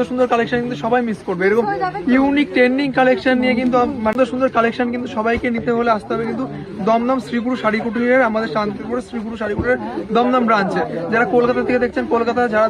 সুন্দর সুন্দর কালেকশন কিন্তু সবাই মিস করবে। এরকম ইউনিক ট্রেন্ডিং কালেকশন নিয়ে কিন্তু মানে সুন্দর কালেকশন কিন্তু সবাইকে নিতে হলে আসতে হবে কিন্তু দমদম শ্রীগুরু শাড়ি কুটিরের আমাদের শান্তিপুরের শ্রীগুরু শাড়ি কুটিরের দমদম ব্রাঞ্চে যারা কলকাতা থেকে দেখছেন কলকাতা যারা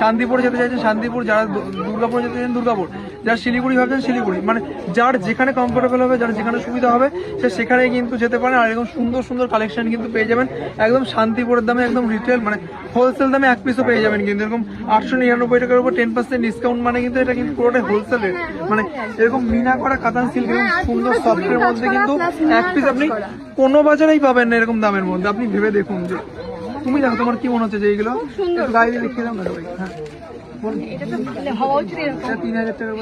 শান্তিপুরে যেতে চাইছেন শান্তিপুর যারা দুর্গাপুর যেতে চাইছেন দুর্গাপুর। যারা শিলিগুড়ি ভাবছেন শিলিগুড়ি। মানে যার যেখানে কমফোর্টেবল হবে যার যেখানে সুবিধা হবে সে সেখানে কিন্তু যেতে পারে। আর এরকম সুন্দর সুন্দর কালেকশন কিন্তু পেয়ে যাবেন একদম শান্তিপুরের দামে একদম রিটেল মানে হোলসেল দামে এক পিসও পেয়ে যাবেন কিন্তু এরকম আটশো নিরানব্বই টাকার উপর টেন পার্সেন্ট ডিসকাউন্ট মানে কিন্তু এটা কিন্তু পুরোটাই হোলসেল রেট মানে এরকম মিনা করা কাতান সিল্ক এরকম সুন্দর সফটের মধ্যে কিন্তু এক পিস আপনি কোনো বাজারেই পাবেন না এরকম দামের মধ্যে। আপনি ভেবে দেখুন যে তুমি দেখো তোমার কি মনে হচ্ছে যে এইগুলো গাড়ি দেখিয়ে দাও না ভাই? হ্যাঁ। এটা তিন হাজার টাকার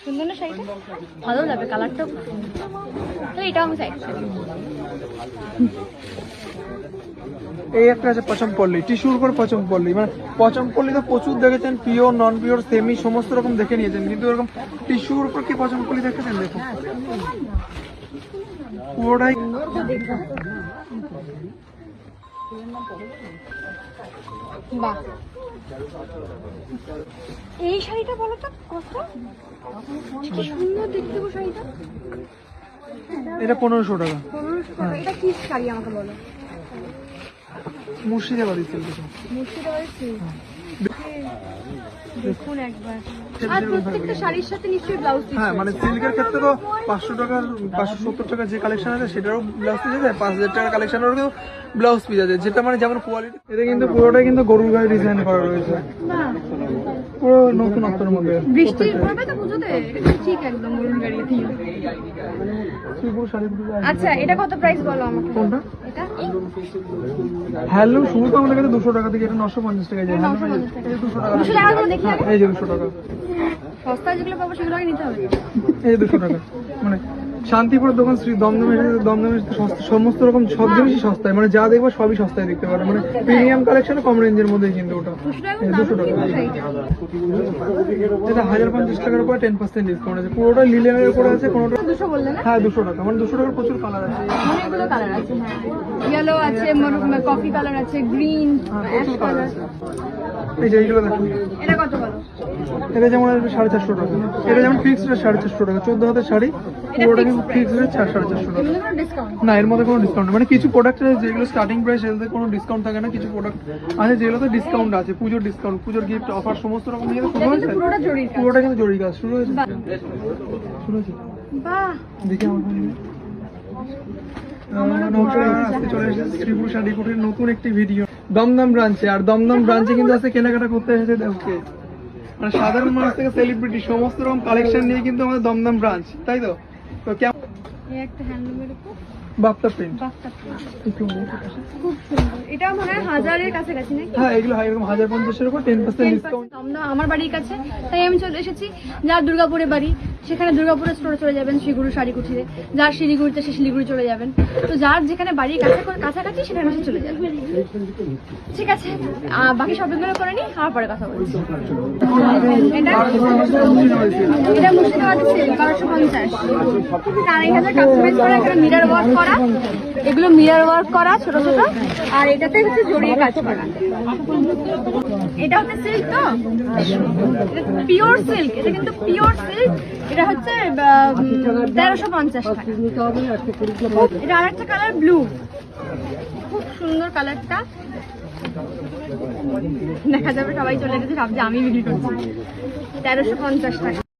সুন্দর না শাড়িটা? ভালো লাগবে কালারটা এই একটা আছে পচম পল্লী টিস্যুর উপর পচম পল্লী। মানে পচম পল্লী তো প্রচুর দেখেছেন পিওর নন পিওর সেমি সমস্ত রকম দেখে নিয়েছেন। কিন্তু এরকম টিস্যুর উপর কি পচম পল্লী দেখেছেন দেখুন। পুরোটাই বাহ। এই শাড়িটা বলো তো কত? সুন্দর দেখতে শাড়িটা। এটা পনেরোশো টাকা। পনেরোশো টাকা। এটা কি শাড়ি আমাকে বলো? মুর্শিদাবাদের সিল্ক মুর্শিদাবাদের। দেখুন একবার। আর প্রত্যেকটা শাড়ির সাথে নিশ্চয়ই ব্লাউজ হ্যাঁ মানে সিল্কের ক্ষেত্রে তো পাঁচশো টাকার পাঁচশো সত্তর টাকার যে কালেকশন আছে সেটারও ব্লাউজ পিস আছে পাঁচ হাজার টাকার কালেকশনেরও ব্লাউজ পিস আছে যেটা মানে যেমন কোয়ালিটি এটা কিন্তু পুরোটাই কিন্তু গরুর গায়ে ডিজাইন করা রয়েছে। পুরো নতুনত্বের মধ্যে। বৃষ্টি পড়বে তো পুজোতে? ঠিক একদম গরুর গাড়ি থিম আচ্ছা এটা কত প্রাইস বলো আমাকে? কোনটা? হ্যালো শুরু তো আমাদের কাছে দুশো টাকা থেকে এটা নশো পঞ্চাশ টাকা যায়। হ্যালো 950 টাকা। এই দুশো টাকা এই যে দুশো টাকা। সস্তা যেগুলো পাবো সেগুলো নিতে হবে। এই যে দুশো টাকা। মানে শান্তিপুরের দোকান শ্রী দমদমের দমদমের সমস্ত রকম সব জিনিসই সস্তায়। মানে যা দেখব সবই সস্তায় দেখতে পারো মানে প্রিমিয়াম কালেকশন কম রেঞ্জের মধ্যে কিন্তু ওটা। দুশো টাকা শাড়িটা এটা হাজার পঞ্চাশ টাকার উপরে টেন পার্সেন্ট ডিসকাউন্ট আছে। পুরোটা লিলেনের উপরে আছে কোনোটা দুশো বললে হ্যাঁ দুশো টাকা। মানে দুশো টাকার প্রচুর কালার আছে। অনেকগুলো কালার আছে হ্যাঁ। ইয়েলো আছে কফি কালার আছে গ্রিন হ্যাঁ অ্যাশ কালার কালার আছে। এই যে এইগুলো দেখুন এটা কত বলো? এটা যেমন আসবে সাড়ে চারশো টাকা। এটা যেমন ফিক্সড রেট সাড়ে চারশো টাকা। চোদ্দ হাতের শাড়ি পুরোটা কিন্তু ফিক্সড রেট সাড়ে চারশো টাকা। না এর মধ্যে কোনো ডিসকাউন্ট মানে কিছু প্রোডাক্ট আছে যেগুলো স্টার্টিং প্রাইস সেগুলোতে কোনো ডিসকাউন্ট থাকে না কিছু প্রোডাক্ট আছে যেগুলোতে ডিসকাউন্ট আছে পুজোর ডিসকাউন্ট পুজোর গিফট অফার সমস্ত রকম নিয়ে শুরু হয়েছে। পুরোটা কিন্তু জরুরি কাজ। শুরু হয়েছে। শুরু হয়েছে? দেখি আমার নতুন একটি ভিডিও দমদম ব্রাঞ্চে আর দমদম ব্রাঞ্চে কিন্তু আজকে কেনাকাটা করতে এসেছে দেখো মানে সাধারণ মানুষ থেকে সেলিব্রিটি সমস্ত রকম কালেকশন নিয়ে কিন্তু আমাদের দমদম ব্রাঞ্চ তাই তো? তো কেমন? একটা হ্যান্ডলুমের উপর। বাপ্তা প্রিন্ট খুব সুন্দর। এটা মনে হয় হাজারের কাছাকাছি নাকি? হ্যাঁ এগুলো হয় এরকম হাজার পঞ্চাশের উপর টেন পার্সেন্ট ডিসকাউন্ট আমার বাড়ির কাছে। তাই আমি চলে এসেছি যার দুর্গাপুরের বাড়ি। সেখানে দুর্গাপুরের স্টোরে চলে যাবেন শিলিগুড়ি শাড়ি কুঠিরে যার শিলিগুড়িতে সে শিলিগুড়ি চলে যাবেন। তো যার যেখানে বাড়ির কাছে কাছাকাছি সেখানে সে চলে যাবেন ঠিক আছে বাকি শপিংগুলো করে নিই আমার পরে কথা বলছি। এটা এটা ওয়ার্ক করা এগুলো মিরার ওয়ার্ক করা, ছোট ছোট। আর এটাতে হচ্ছে জড়িয়ে কাজ করা। এটা হচ্ছে সিল্ক তো? পিওর সিল্ক এটা কিন্তু পিওর সিল্ক এটা হচ্ছে তেরোশো পঞ্চাশ টাকা। এটা আরেকটা কালার ব্লু খুব সুন্দর কালারটা দেখা যাবে সবাই চলে গেছে, ভাবছে আমি বিক্রি করছি। তেরোশো পঞ্চাশ টাকা।